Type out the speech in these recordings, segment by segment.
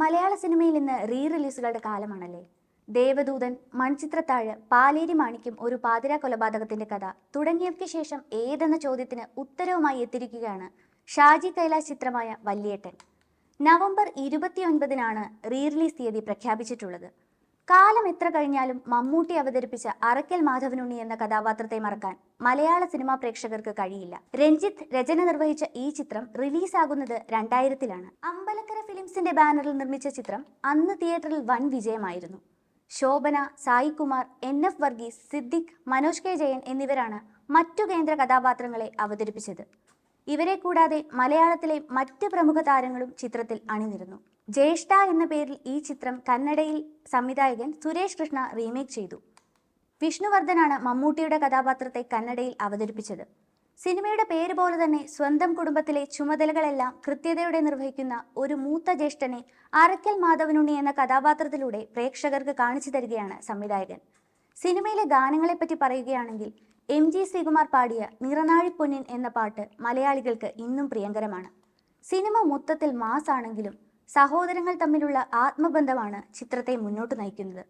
മലയാള സിനിമയിൽ ഇന്ന് റീ റിലീസുകളുടെ കാലമാണല്ലേ? ദേവദൂതൻ മൺചിത്രത്താഴ് പാലേരി മാണിക്കും ഒരു പാതിര കൊലപാതകത്തിന്റെ കഥ തുടങ്ങിയവയ്ക്ക് ശേഷം ഏതെന്ന ചോദ്യത്തിന് ഉത്തരവുമായി എത്തിയിരിക്കുകയാണ് ഷാജി കൈലാസ് ചിത്രമായ വല്യേട്ടൻ. നവംബർ ഇരുപത്തിയൊൻപതിനാണ് റീ റിലീസ് തീയതി പ്രഖ്യാപിച്ചിട്ടുള്ളത്. കാലം എത്ര കഴിഞ്ഞാലും മമ്മൂട്ടി അവതരിപ്പിച്ച അറക്കൽ മാധവനുണ്ണി എന്ന കഥാപാത്രത്തെ മറക്കാൻ മലയാള സിനിമാ പ്രേക്ഷകർക്ക് കഴിയില്ല. രഞ്ജിത്ത് രചന നിർവഹിച്ച ഈ ചിത്രം റിലീസാകുന്നത് രണ്ടായിരത്തിലാണ്. അമ്പലക്കര ഫിലിംസിന്റെ ബാനറിൽ നിർമ്മിച്ച ചിത്രം അന്ന് തിയേറ്ററിൽ വൻ വിജയമായിരുന്നു. Shobhana Saikumar N F Varghese Siddique Manoj K Jayan എന്നിവരാണ് മറ്റു കേന്ദ്ര കഥാപാത്രങ്ങളെ അവതരിപ്പിച്ചത്. ഇവരെ കൂടാതെ മലയാളത്തിലെ മറ്റ് പ്രമുഖ താരങ്ങളും ചിത്രത്തിൽ അണിനിരുന്നു. ജ്യേഷ്ഠ എന്ന പേരിൽ ഈ ചിത്രം കന്നഡയിൽ സംവിധായകൻ സുരേഷ് കൃഷ്ണ റീമേക്ക് ചെയ്തു. വിഷ്ണുവർദ്ധനാണ് മമ്മൂട്ടിയുടെ കഥാപാത്രത്തെ കന്നഡയിൽ അവതരിപ്പിച്ചത്. സിനിമയുടെ പേര് പോലെ തന്നെ സ്വന്തം കുടുംബത്തിലെ ചുമതലകളെല്ലാം കൃത്യതയോടെ നിർവഹിക്കുന്ന ഒരു മൂത്ത ജ്യേഷ്ഠനെ അറക്കൽ മാധവനുണ്ണി എന്ന കഥാപാത്രത്തിലൂടെ പ്രേക്ഷകർക്ക് കാണിച്ചു തരികയാണ് സംവിധായകൻ. സിനിമയിലെ ഗാനങ്ങളെപ്പറ്റി പറയുകയാണെങ്കിൽ എം ജി ശ്രീകുമാർ പാടിയ നിറനാഴി പൊന്നിൻ എന്ന പാട്ട് മലയാളികൾക്ക് ഇന്നും പ്രിയങ്കരമാണ്. സിനിമ മൊത്തത്തിൽ മാസ് ആണെങ്കിലും സഹോദരങ്ങൾ തമ്മിലുള്ള ആത്മബന്ധമാണ് ചിത്രത്തെ മുന്നോട്ട് നയിക്കുന്നത്.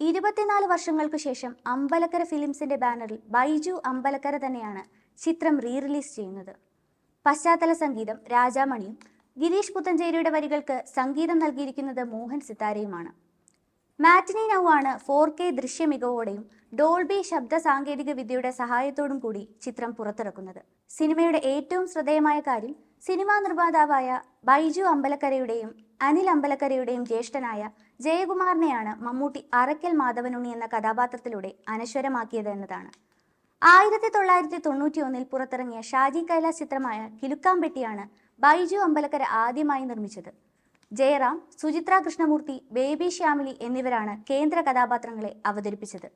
ഇരുപത്തിനാല് വർഷങ്ങൾക്ക് ശേഷം അമ്പലക്കര ഫിലിംസിന്റെ ബാനറിൽ ബൈജു അമ്പലക്കര തന്നെയാണ് ചിത്രം റീ റിലീസ് ചെയ്യുന്നത്. പശ്ചാത്തല സംഗീതം രാജാമണിയും ഗിരീഷ് പുത്തഞ്ചേരിയുടെ വരികൾക്ക് സംഗീതം നൽകിയിരിക്കുന്നത് മോഹൻ സിത്താരയുമാണ്. മാറ്റിനി നൗ ആണ് ഫോർ കെ ദൃശ്യ മികവോടെയും ഡോൾബി ശബ്ദ സാങ്കേതിക വിദ്യയുടെ സഹായത്തോടും കൂടി ചിത്രം പുറത്തിറക്കുന്നത്. സിനിമയുടെ ഏറ്റവും ശ്രദ്ധേയമായ കാര്യം സിനിമാ നിർമ്മാതാവായ ബൈജു അമ്പലക്കരയുടെയും അനിൽ അമ്പലക്കരയുടെയും ജ്യേഷ്ഠനായ ജയകുമാറിനെയാണ് മമ്മൂട്ടി അറക്കൽ മാധവനുണ്ണി എന്ന കഥാപാത്രത്തിലൂടെ അനശ്വരമാക്കിയത് എന്നതാണ്. ആയിരത്തി തൊള്ളായിരത്തി തൊണ്ണൂറ്റി ഒന്നിൽ പുറത്തിറങ്ങിയ ഷാജി കൈലാസ് ചിത്രമായ കിലുക്കാമ്പെട്ടിയാണ് ബൈജു അമ്പലക്കര ആദ്യമായി നിർമ്മിച്ചത്. ജയറാം സുചിത്ര കൃഷ്ണമൂർത്തി ബേബി ശ്യാമിലി എന്നിവരാണ് കേന്ദ്ര കഥാപാത്രങ്ങളെ അവതരിപ്പിച്ചത്.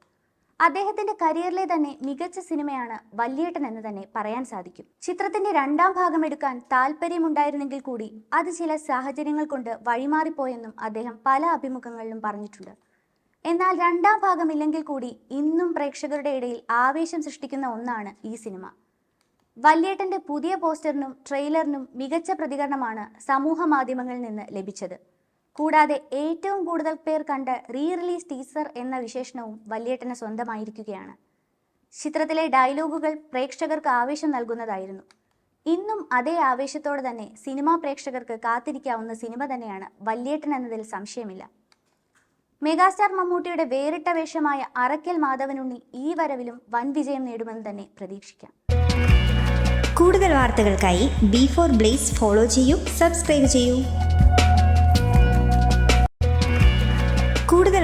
അദ്ദേഹത്തിന്റെ കരിയറിലെ തന്നെ മികച്ച സിനിമയാണ് വല്യേട്ടൻ എന്ന് തന്നെ പറയാൻ സാധിക്കും. ചിത്രത്തിന്റെ രണ്ടാം ഭാഗം എടുക്കാൻ താല്പര്യമുണ്ടായിരുന്നെങ്കിൽ കൂടി അത് ചില സാഹചര്യങ്ങൾ കൊണ്ട് വഴിമാറിപ്പോയെന്നും അദ്ദേഹം പല അഭിമുഖങ്ങളിലും പറഞ്ഞിട്ടുണ്ട്. എന്നാൽ രണ്ടാം ഭാഗമില്ലെങ്കിൽ കൂടി ഇന്നും പ്രേക്ഷകരുടെ ഇടയിൽ ആവേശം സൃഷ്ടിക്കുന്ന ഒന്നാണ് ഈ സിനിമ. വല്യേട്ടന്റെ പുതിയ പോസ്റ്ററിനും ട്രെയിലറിനും മികച്ച പ്രതികരണമാണ് സമൂഹ മാധ്യമങ്ങളിൽ നിന്ന് ലഭിച്ചത്. കൂടാതെ ഏറ്റവും കൂടുതൽ പേർ കണ്ട റീ റിലീസ് ടീസർ എന്ന വിശേഷണവും വല്യേട്ടന് സ്വന്തമായിരിക്കുകയാണ്. ചിത്രത്തിലെ ഡയലോഗുകൾ പ്രേക്ഷകർക്ക് ആവേശം നൽകുന്നതായിരുന്നു. ഇന്നും അതേ ആവേശത്തോടെ തന്നെ സിനിമാ പ്രേക്ഷകർക്ക് കാത്തിരിക്കാവുന്ന സിനിമ തന്നെയാണ് വല്യേട്ടൻ എന്നതിൽ സംശയമില്ല. മെഗാസ്റ്റാർ മമ്മൂട്ടിയുടെ വേറിട്ട വേഷമായ അറക്കൽ മാധവനുണ്ണി ഈ വരവിലും വൻ വിജയം നേടുമെന്ന് തന്നെ പ്രതീക്ഷിക്കാം. കൂടുതൽ വാർത്തകൾക്കായി ബി ഫോർ ബ്ലേസ് ഫോളോ ചെയ്യൂ സബ്സ്ക്രൈബ് ചെയ്യൂ.